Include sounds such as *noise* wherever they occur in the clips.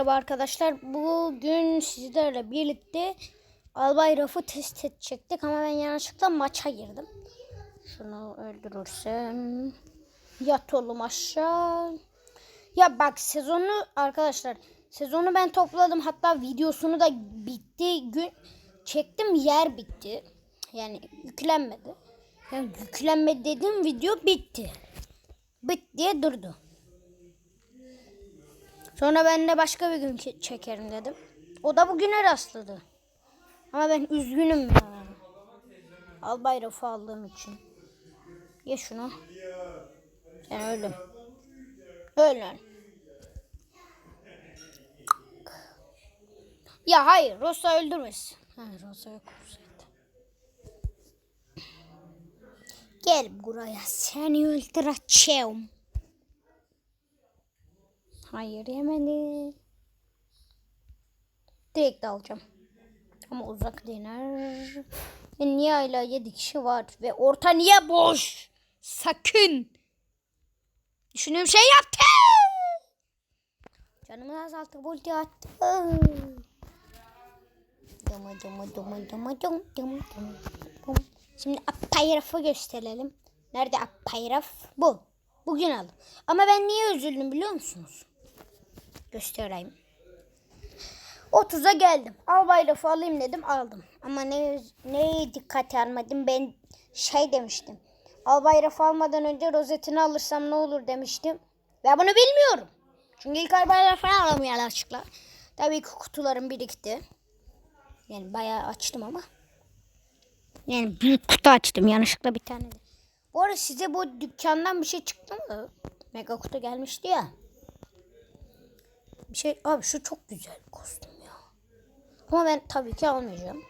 Merhaba arkadaşlar. Bugün sizlerle birlikte Albay Raf'ı test edecektik ama ben yanlışlıkla maça girdim. Şunu öldürürsem yat oğlum aşağı. Ya bak sezonu arkadaşlar sezonu ben topladım hatta videosunu da bitti gün çektim yer bitti. Yani yüklenmedi. Yani yüklenmedi dedim video bitti. Bit diye durdu. Sonra ben de başka bir gün ke- çekerim dedim. O da bugüne rastladı. Ama ben üzgünüm ya. Albay Raf'ı aldığım için. Ye şunu. Sen öldün. Öldün. Ya hayır Rosa öldürmesin. Ha, Rosa yok. Gel buraya seni öldüreceğim. Hayır yemedi. Direkt alacağım. Ama uzak dener. Ve niye hala 7 kişi var ve orta niye boş? Sakın. Düşündüğüm şey yaptı. Canımı azalttı. Ulti attı. Dıma dıma dıma dıma dım dım dım dım. Şimdi Apayraf'ı gösterelim. Nerede Apayraf? Bu. Bugün aldım. Ama ben niye üzüldüm biliyor musunuz? Göstereyim. 30'a geldim. Albay lafı alayım dedim aldım. Ama ne neye dikkat almadım ben şey demiştim. Albay lafı almadan önce rozetini alırsam ne olur demiştim. Ve bunu bilmiyorum. Çünkü ilk albay lafı alamıyor açıkla. Tabii ki kutularım birikti. Yani bayağı açtım ama. Yani büyük kutu açtım yanlışlıkla bir tane de. Bu arada size bu dükkandan bir şey çıktı mı? Mega kutu gelmişti ya. Bir şey abi şu çok güzel bir kostüm ya. Ama ben tabii ki almayacağım.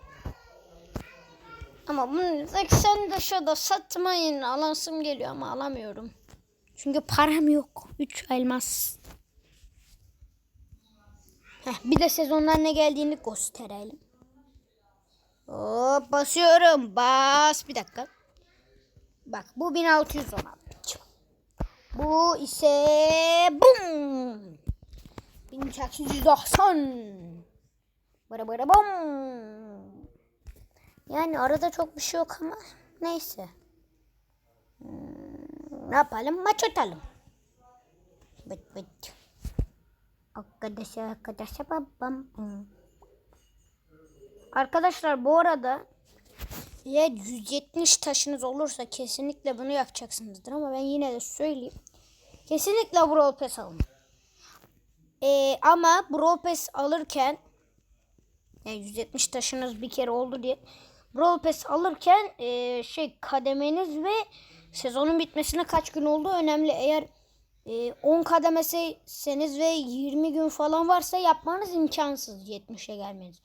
Ama bunu 80 dışında satmayın. Alansım geliyor ama alamıyorum. Çünkü param yok. 3 elmas. Heh, bir de sezonlar ne geldiğini gösterelim. Hop basıyorum. Bas bir dakika. Bak bu 1616. Bu ise bum. 1890. Bara bara bum. Yani arada çok bir şey yok ama neyse. Hmm, ne yapalım? Maç atalım. Bıt bıt. Arkadaşlar arkadaşlar babam. Arkadaşlar bu arada ya 170 taşınız olursa kesinlikle bunu yapacaksınızdır ama ben yine de söyleyeyim. Kesinlikle Brawl Pass alın. Ee, ama Brawl Pass alırken yani 170 taşınız bir kere oldu diye Brawl Pass alırken ee, şey kademeniz ve sezonun bitmesine kaç gün oldu önemli. Eğer ee, 10 kademeseniz ve 20 gün falan varsa yapmanız imkansız 70'e gelmeniz.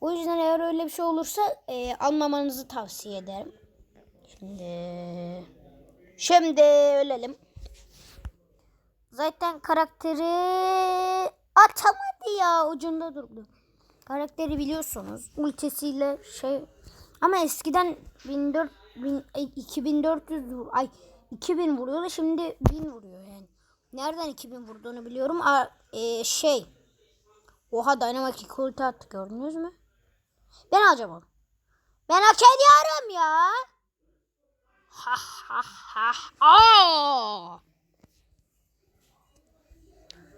O yüzden eğer öyle bir şey olursa ee, almamanızı tavsiye ederim. Şimdi şimdi ölelim. Zaten karakteri atamadı ya ucunda durdu. Karakteri biliyorsunuz ultisiyle şey ama eskiden 1400 bin- ay, 2400 vur- ay 2000 vuruyordu şimdi 1000 vuruyor yani. Nereden 2000 vurduğunu biliyorum. A, e, şey Oha Dynamite iki ulti attı gördünüz mü? Ben alacağım onu. Ben hak ediyorum ya. Ha ha ha. Aa!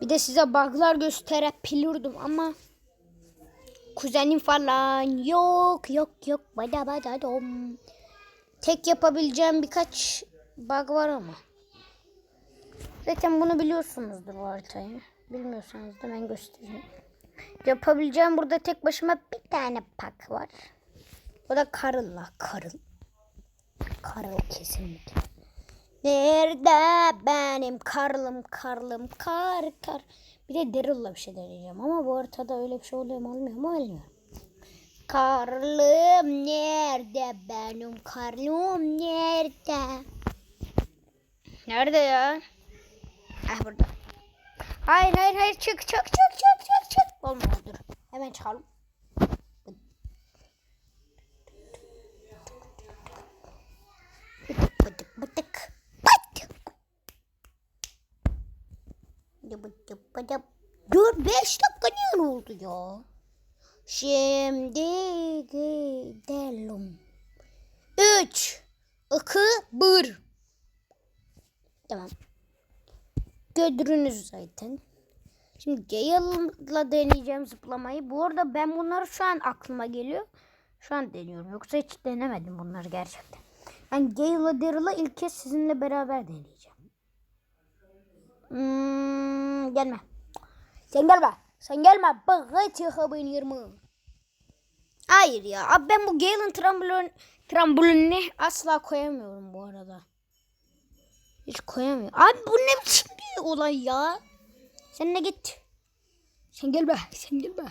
Bir de size bug'lar gösterebilirdim ama kuzenim falan yok yok yok bada bada dom. Tek yapabileceğim birkaç bug var ama. Zaten bunu biliyorsunuzdur bu haritayı. Bilmiyorsanız da ben göstereyim. Yapabileceğim burada tek başıma bir tane pak var. O da Karıl'la. Karıl. Karıl kesinlikle. Nerede benim karlım karlım kar kar. Bir de Daryl'la bir şey deneyeceğim ama bu haritada öyle bir şey oluyor mu olmuyor mu olmuyor. Karlım nerede benim karlım nerede? Nerede ya? Ah burada. Hayır hayır hayır çık çık çık çık çık çık. Olmadı dur. Hemen çıkalım. 4 5 dakika ne oldu ya? Şimdi gidelim. 3 2 1 Tamam. Gödürünüz zaten. Şimdi Gale'la deneyeceğim zıplamayı. Bu arada ben bunları şu an aklıma geliyor. Şu an deniyorum. Yoksa hiç denemedim bunları gerçekten. Ben yani Gale'la Daryl'la ilk kez sizinle beraber deneyeceğim. Hmm gelme. Sen gelme. Sen gelme. Bıgıt yıkabın yırmı. Hayır ya. Abi ben bu Gale'ın trambolin, trambolinini asla koyamıyorum bu arada. Hiç koyamıyorum. Abi bu ne biçim bir olay ya? Sen de git. Sen gel be. Sen gel be.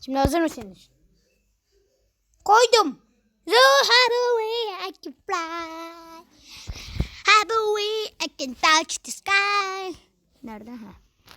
Şimdi hazır mısınız? Koydum. So happy I can fly. Happy I can touch the sky. Nerede ha?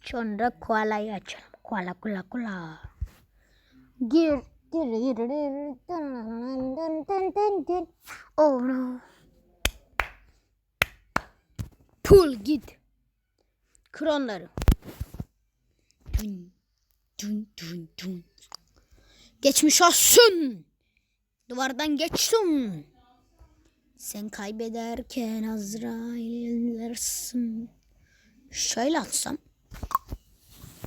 Sonra koalayı açalım. Koala koala koala. Gir. Gir gir gir. Dın. Oh no. Pul git. Kır onları. Dün, dün, dün. Geçmiş olsun. Duvardan geçtim. Sen kaybederken Azrail'lersin. Şöyle atsam.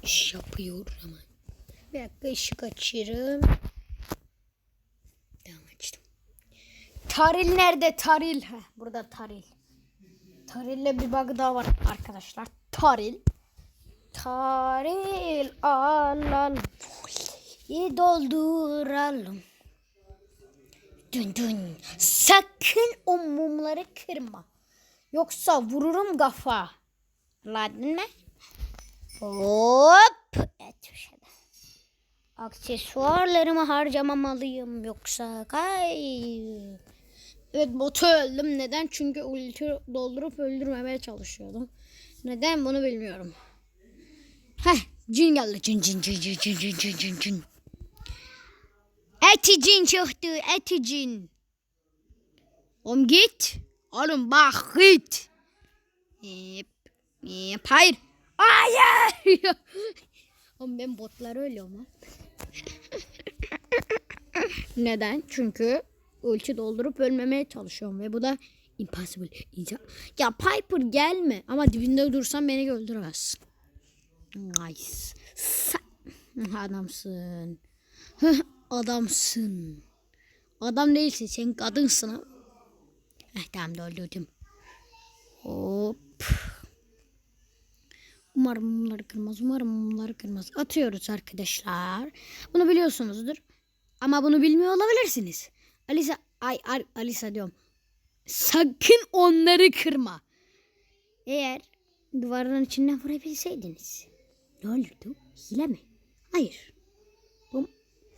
İş yapıyor ama. Bir dakika ışık açırım. Tamam açtım. Taril nerede taril? Heh, burada taril. Taril'le bir bug daha var arkadaşlar. Taril. Taril alalım. Dolduralım. Dün dün. Sakın o mumları kırma. Yoksa vururum kafa. Anladın mı? Hop. Evet de. Aksesuarlarımı harcamamalıyım yoksa kay. Evet botu öldüm. Neden? Çünkü ulti doldurup öldürmemeye çalışıyordum. Neden bunu bilmiyorum. Heh cin geldi. Cin cin cin cin cin cin cin cin cin. Eti cin çıktı. Eti cin. Oğlum git. Oğlum bak git. Yep. Yep. Hayır. Hayır. *laughs* Oğlum ben botlar ölüyorum. *laughs* Neden? Çünkü ulti doldurup ölmemeye çalışıyorum ve bu da impossible. Ya Piper gelme ama dibinde dursan beni öldüremezsin. Nice. Sa- Adamsın. Adamsın. Adam değilsin sen kadınsın ha. Heh, tamam da öldürdüm. Hop. Umarım mumları kırmaz. Umarım mumları kırmaz. Atıyoruz arkadaşlar. Bunu biliyorsunuzdur. Ama bunu bilmiyor olabilirsiniz. Alisa ay, ay Alisa diyorum. Sakın onları kırma. Eğer duvarın içinden vurabilseydiniz. Ne olurdu? Hile mi? Hayır. Bum.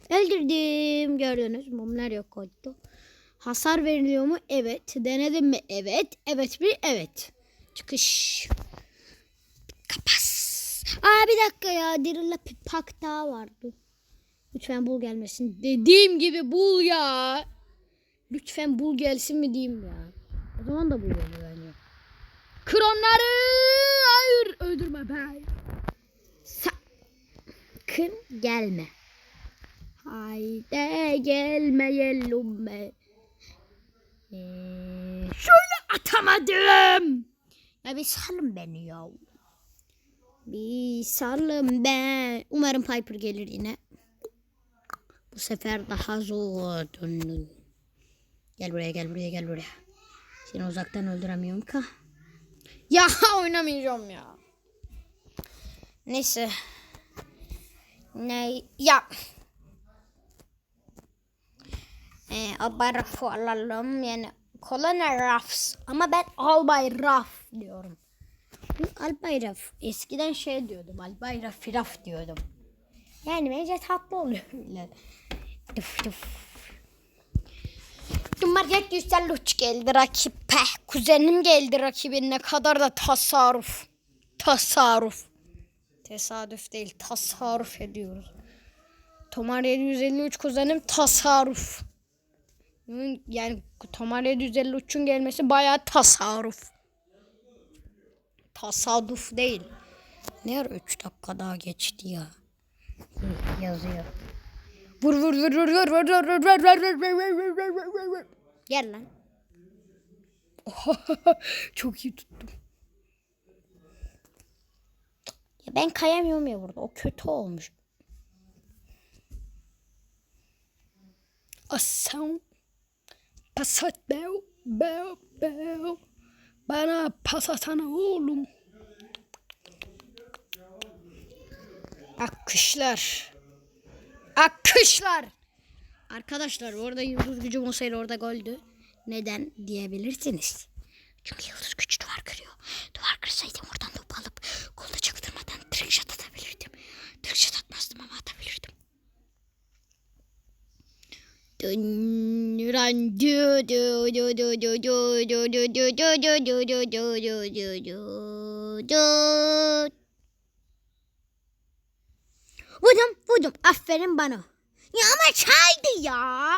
Öldürdüm. Gördünüz mumlar yok oldu. Hasar veriliyor mu? Evet. Denedim mi? Evet. Evet bir evet. Çıkış. Kapas. Aa bir dakika ya. Dirilla bir daha vardı. Lütfen bul gelmesin. Dediğim gibi bul ya. Lütfen bul gelsin mi diyeyim ya. O zaman da bul yani bence. Kır onları. Hayır öldürme be. Sakın gelme. Haydi gelmeyelim be. Ee, şöyle atamadım. Ya bir salın beni ya. Bir salın be. Umarım Piper gelir yine. Bu sefer daha zor. Dün. Gel buraya gel buraya gel buraya. Seni uzaktan öldüremiyorum ka. Ya *laughs* oynamayacağım ya. Neyse. Ne ya. Ee, albay rafı alalım yani kolonel rafs ama ben albay raf diyorum. Raf eskiden şey diyordum albay raf raf diyordum. Yani bence tatlı oluyor öyle. Duf duf. Cumhuriyet Yücelluç geldi rakibe. Kuzenim geldi rakibin ne kadar da tasarruf. Tasarruf. Tesadüf değil tasarruf ediyoruz. Tomar 753 kuzenim tasarruf. Yani Tomar 753'ün gelmesi bayağı tasarruf. Tasadüf değil. Ne ara 3 dakika daha geçti ya. Yazıyor. Vur vur vur vur vur vur vur vur vur vur vur vur vur vur vur vur. Gel lan. Çok iyi tuttum. Ya ben kayamıyorum ya burada. O kötü olmuş. Asam. Pasat bev. Bev bev. Bana pas atana oğlum. Akışlar. Akışlar. Arkadaşlar orada yıldız gücüm olsaydı orada goldü. Neden diyebilirsiniz. Çünkü yıldız gücü duvar kırıyor. Duvar kırsaydım oradan top alıp golü çaktırmadan trick shot atabilirdim. Trick shot atmazdım ama atabilirdim. Dön dü dü dü dü dü dü dü dü dü dü dü dü dü dü dü dü dü dü. Vurdum vurdum aferin bana. Ya ama çaydı ya.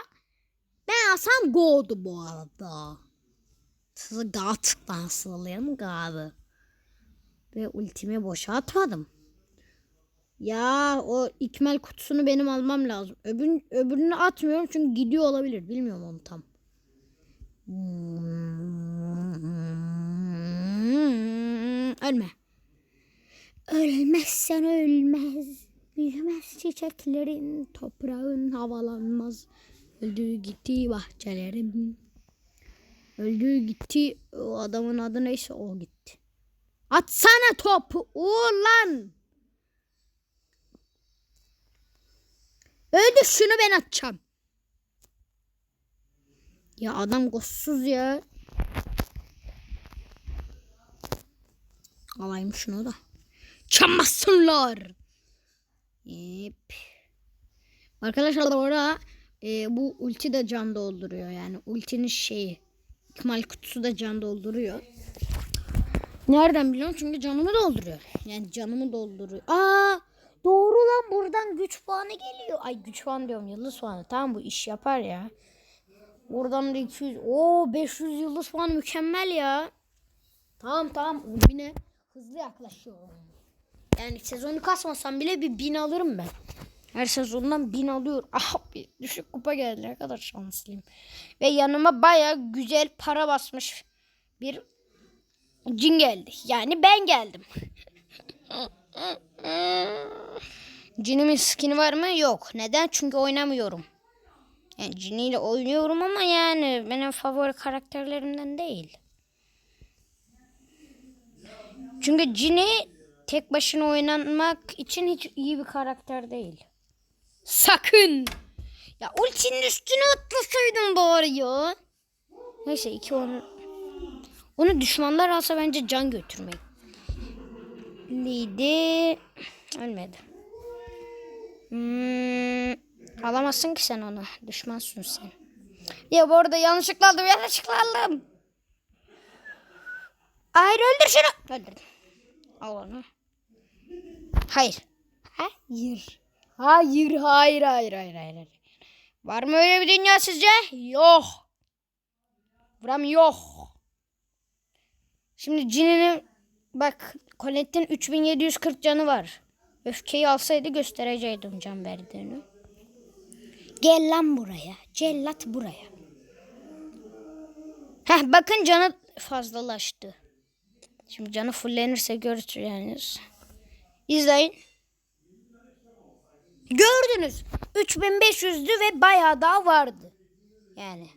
Ben alsam goldu bu arada. Sizi gattıktan sıralayalım galiba. Ve ultimi boşa atmadım. Ya o ikmal kutusunu benim almam lazım. Öbür, öbürünü atmıyorum çünkü gidiyor olabilir. Bilmiyorum onu tam. Ölme. Ölmezsen ölmez. Büyümez çiçeklerin, toprağın havalanmaz. Öldü gitti bahçelerim. Öldü gitti. O adamın adı neyse o gitti. Atsana topu ulan. Öldü şunu ben atacağım. Ya adam gossuz ya. Alayım şunu da. Çamazsınlar. Yep. Arkadaşlar orada e, bu ulti de can dolduruyor yani ultinin şeyi ikmal kutusu da can dolduruyor. Nereden biliyorum? Çünkü canımı dolduruyor. Yani canımı dolduruyor. Aa doğru lan buradan güç puanı geliyor. Ay güç puanı diyorum yıldız puanı. Tamam bu iş yapar ya. Buradan da 200. Oo 500 yıldız puanı mükemmel ya. Tamam tamam. Yine hızlı yaklaşıyorum. Yani sezonu kasmasam bile bir bin alırım ben. Her sezondan bin alıyorum. *laughs* Ah bir düşük kupa geldi. Ne kadar şanslıyım. Ve yanıma baya güzel para basmış bir cin geldi. Yani ben geldim. *laughs* Cinimin skin'i var mı? Yok. Neden? Çünkü oynamıyorum. Yani ciniyle oynuyorum ama yani benim favori karakterlerimden değil. Çünkü cini tek başına oynanmak için hiç iyi bir karakter değil. Sakın. Ya ultinin üstüne atlasaydım bari ya. Neyse iki onu. Onu düşmanlar alsa bence can götürmek. Lidi. Ölmedi. Hmm, alamazsın ki sen onu. Düşmansın sen. Ya bu arada yanlışlıkla aldım. Yanlışlıkla aldım. Hayır öldür şunu. Öldürdüm. Al onu. Hayır. Hayır. Hayır, hayır, hayır, hayır, hayır. Var mı öyle bir dünya sizce? Yok. Buram yok. Şimdi cininin bak Colette'in 3740 canı var. Öfkeyi alsaydı göstereceydim can verdiğini. Gel lan buraya. Cellat buraya. Heh bakın canı fazlalaştı. Şimdi canı fullenirse göreceğiniz. İzleyin. Gördünüz. 3500'dü ve bayağı daha vardı. Yani.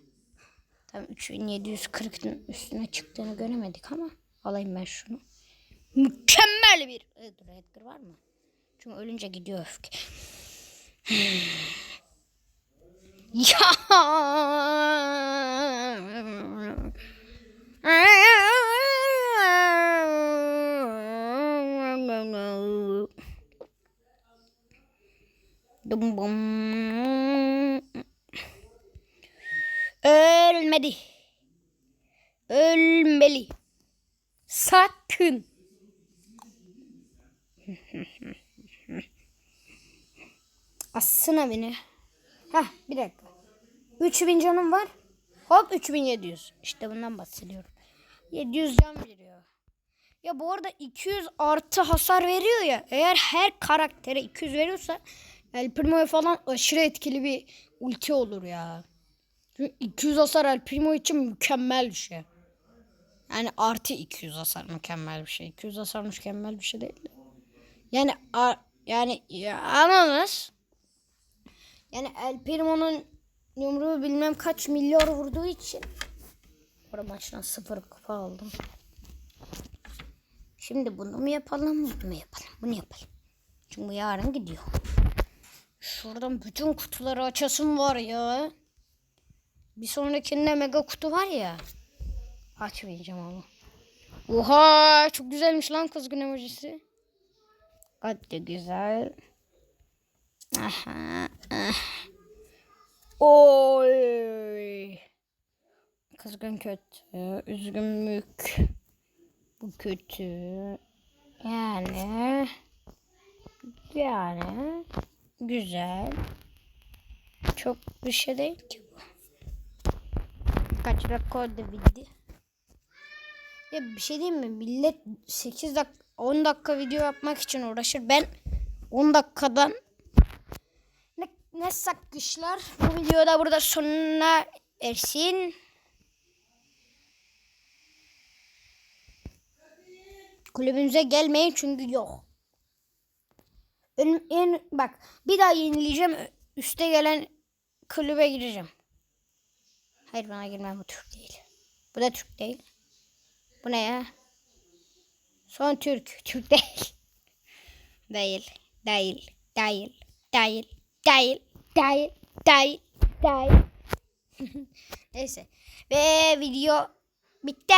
Tam 3740'ın üstüne çıktığını göremedik ama alayım ben şunu. Mükemmel bir Edgar, Edgar var mı? Çünkü ölünce gidiyor öfke. *sighs* ya. Dum bum. Ölmedi. Ölmeli. Sakın. Assına beni. Hah bir dakika. 3000 canım var. Hop 3700. İşte bundan bahsediyorum. 700 can veriyor. Ya bu arada 200 artı hasar veriyor ya. Eğer her karaktere 200 veriyorsa El Primo'ya falan aşırı etkili bir ulti olur ya. Çünkü 200 hasar El Primo için mükemmel bir şey. Yani artı 200 hasar mükemmel bir şey. 200 hasar mükemmel bir şey değil. Yani a- yani ya, anladınız. Yani El Primo'nun yumruğu bilmem kaç milyar vurduğu için. Burada maçtan sıfır kupa aldım. Şimdi bunu mu yapalım, bunu mu yapalım, bunu yapalım. Çünkü bu yarın gidiyor. Şuradan bütün kutuları açasım var ya. Bir sonrakinde mega kutu var ya. Açmayacağım ama. Oha çok güzelmiş lan kızgın emojisi. Hadi güzel. Aha. ah. Oy. Kızgın kötü. Üzgün mük. Bu kötü. Yani. Yani. Güzel. Çok bir şey değil ki bu. Kaç dakika oldu bildi. Ya bir şey diyeyim mi? Millet 8 dakika 10 dakika video yapmak için uğraşır. Ben 10 dakikadan ne, ne sakışlar. Bu videoda burada sonuna ersin. Kulübümüze gelmeyin çünkü yok. En, en, bak bir daha yenileyeceğim. Üste gelen kulübe gireceğim. Hayır bana girmem bu Türk değil. Bu da Türk değil. Bu ne ya? Son Türk. *laughs* Türk değil. değil. Değil. Değil. Değil. Değil. Değil. Değil. Değil. *laughs* Neyse. Ve video bitti.